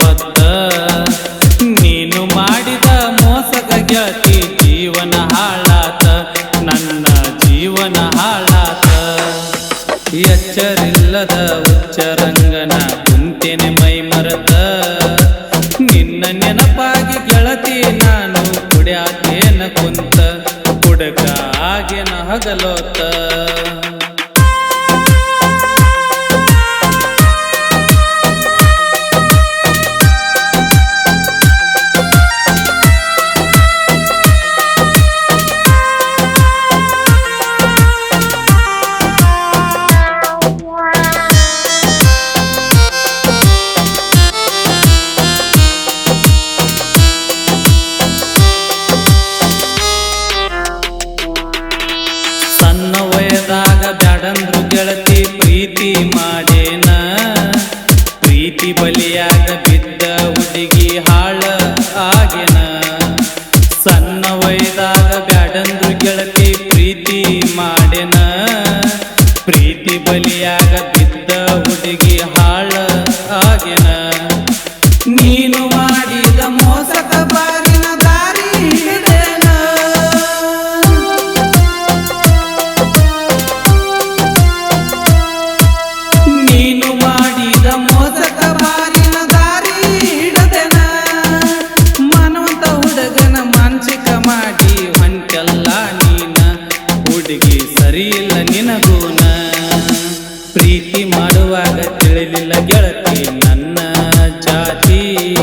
ಬತ್ತ ನೀನು ಮಾಡಿದ ಮೋಸದ ಗೆಳತಿ ಜೀವನ ಹಾಳಾತ, ನನ್ನ ಜೀವನ ಹಾಳಾತ. ಎಚ್ಚರಿಲ್ಲದ ಉಚ್ಚರಂಗನ ಕುಂತೆನೆ ಮೈ ಮರತ. ನಿನ್ನ ನೆನಪಾಗಿ ಗೆಳತಿ ನಾನು ಕುಡ್ಯಾಕೇನ ಕುಂತ, ಕುಡಕ ಆಗೇನ ಹಗಲೋತ. ಪ್ರೀತಿ ಬಲಿಯಾಗ ಬಿದ್ದ ಹುಡುಗಿ ಹಾಳ ಆಗೇನ ಸಣ್ಣ ವಯದಾಗ ಬ್ಯಾಡಂದ್ರು ಗೆಳತಿ ಪ್ರೀತಿ ಮಾಡೇನ ಪ್ರೀತಿ ಬಲಿಯಾಗ ಬಿದ್ದ ಹುಡುಗಿ ನಿನಗೂನ ಪ್ರೀತಿ ಮಾಡುವಾಗ ತಿಳಿಲಿಲ್ಲ ಗೆಳತಿ ನನ್ನ ಜಾತಿ.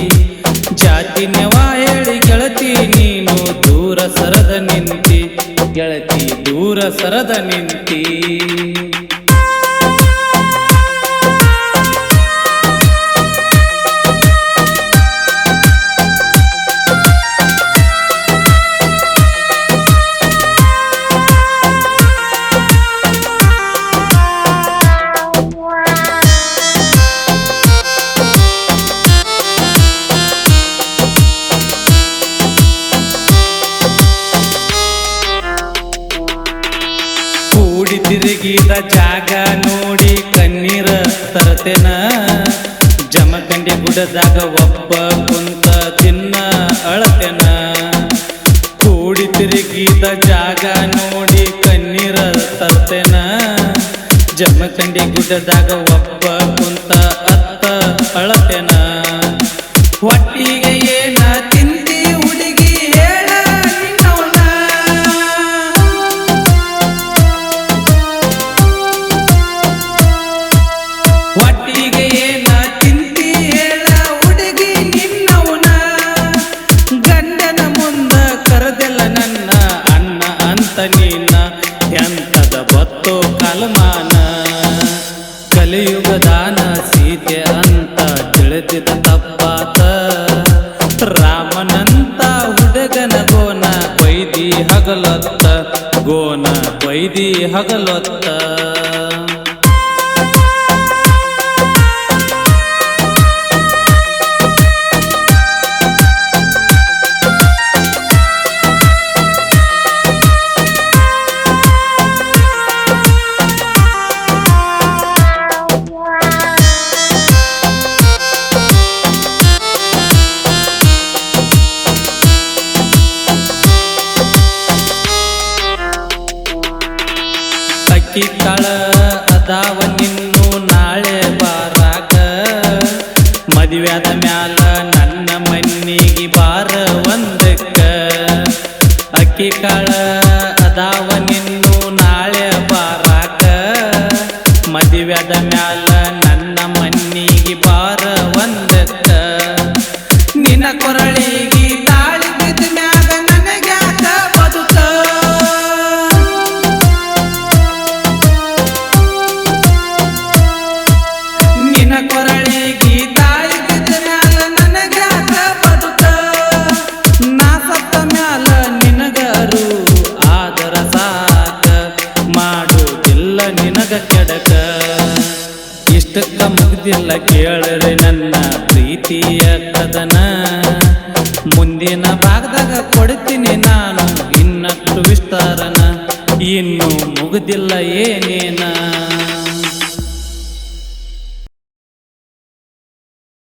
ಜಾತಿ ನೆವ ಹೇಳಿ ಗೆಳತಿ, ನೀನು ದೂರ ಸರದ ನಿಂತಿ. ಗೆಳತಿ ದೂರ ಸರದ ನಿಂತಿ. ತಿರುಗಿದ ಜಾಗ ನೋಡಿ ಕಣ್ಣೀರ ತರತೆನ. ಜಮಖಂಡಿ ಬುಡದಾಗ ಒಬ್ಬ ಕುಂತ ತಿನ್ನ ಅಳತೆನ. ಕೂಡಿ ತಿರುಗಿದ ಜಾಗ ನೋಡಿ ಕಣ್ಣೀರ ತರತೆನ. ಜಮಖಂಡಿ ಗುಡ್ಡದಾಗ ಒಬ್ಬ ಕುಂತ ಅತ್ತ ಅಳತೆನ. ಒಟ್ಟಿಗೆ ಏನ ಕಲ್ಮಾನ ಕಲಿಯುಗದಾನ ಸೀತೆ ಅಂತ ತಿಳಿದಿದ ತಪ್ಪಾತ. ರಾಮನಂತ ಹುಡುಗನ ಗೋನ ಬೈದಿ ಹಗಲೊತ್ತ. ಗೋನ ಬೈದಿ ಹಗಲೊತ್ತ. ಅದಾವ ನಾಳೆ ಬಾರಾಕ ಮದುವೆದ ಮ್ಯಾಲ ನನ್ನ ಮನ್ನಿಗೆ ಬಾರ ಒಂದಕ್ಕ. ಅಕ್ಕಿ ಕಾಳ ಅದಾವ ನಾಳೆ ಬಾರಾಕ ಮದುವೆದ ಮ್ಯಾಲ ನನ್ನ ಮನ್ನಿಗೆ ಬಾರ ಒಂದಕ್ಕ. ನಿನ್ನ ಕೊರಳಿಗೆ ಕೆಡಕ. ಇಷ್ಟಕ್ಕ ಮುಗ್ದಿಲ್ಲ ಕೇಳ್ರಿ ನನ್ನ ಪ್ರೀತಿಯ ಕದನ. ಮುಂದಿನ ಭಾಗದಾಗ ಕೊಡ್ತೀನಿ ನಾನು ಇನ್ನಷ್ಟು ವಿಸ್ತಾರನ. ಇನ್ನು ಮುಗ್ದಿಲ್ಲ ಏನೇನ?